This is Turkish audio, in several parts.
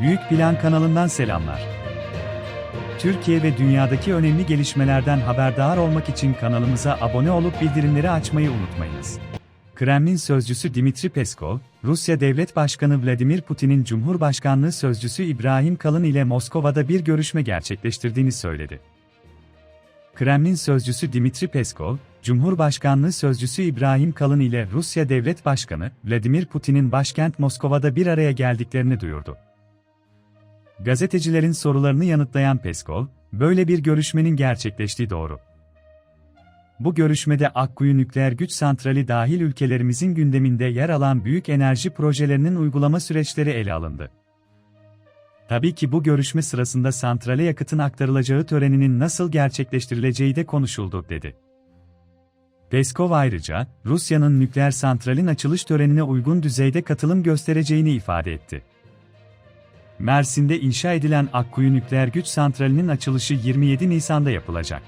Büyük Plan kanalından selamlar. Türkiye ve dünyadaki önemli gelişmelerden haberdar olmak için kanalımıza abone olup bildirimleri açmayı unutmayınız. Kremlin sözcüsü Dimitri Peskov, Rusya Devlet Başkanı Vladimir Putin'in Cumhurbaşkanlığı sözcüsü İbrahim Kalın ile Moskova'da bir görüşme gerçekleştirdiğini söyledi. Kremlin sözcüsü Dimitri Peskov, Cumhurbaşkanlığı sözcüsü İbrahim Kalın ile Rusya Devlet Başkanı Vladimir Putin'in başkent Moskova'da bir araya geldiklerini duyurdu. Gazetecilerin sorularını yanıtlayan Peskov, böyle bir görüşmenin gerçekleştiği doğru. Bu görüşmede Akkuyu Nükleer Güç Santrali dahil ülkelerimizin gündeminde yer alan büyük enerji projelerinin uygulama süreçleri ele alındı. Tabii ki bu görüşme sırasında santrale yakıtın aktarılacağı töreninin nasıl gerçekleştirileceği de konuşuldu, dedi. Peskov ayrıca, Rusya'nın nükleer santralin açılış törenine uygun düzeyde katılım göstereceğini ifade etti. Mersin'de inşa edilen Akkuyu Nükleer Güç Santrali'nin açılışı 27 Nisan'da yapılacak.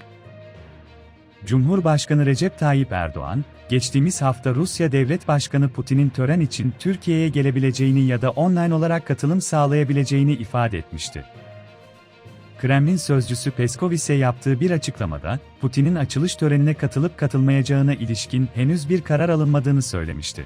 Cumhurbaşkanı Recep Tayyip Erdoğan, geçtiğimiz hafta Rusya Devlet Başkanı Putin'in tören için Türkiye'ye gelebileceğini ya da online olarak katılım sağlayabileceğini ifade etmişti. Kremlin sözcüsü Peskov ise yaptığı bir açıklamada, Putin'in açılış törenine katılıp katılmayacağına ilişkin henüz bir karar alınmadığını söylemişti.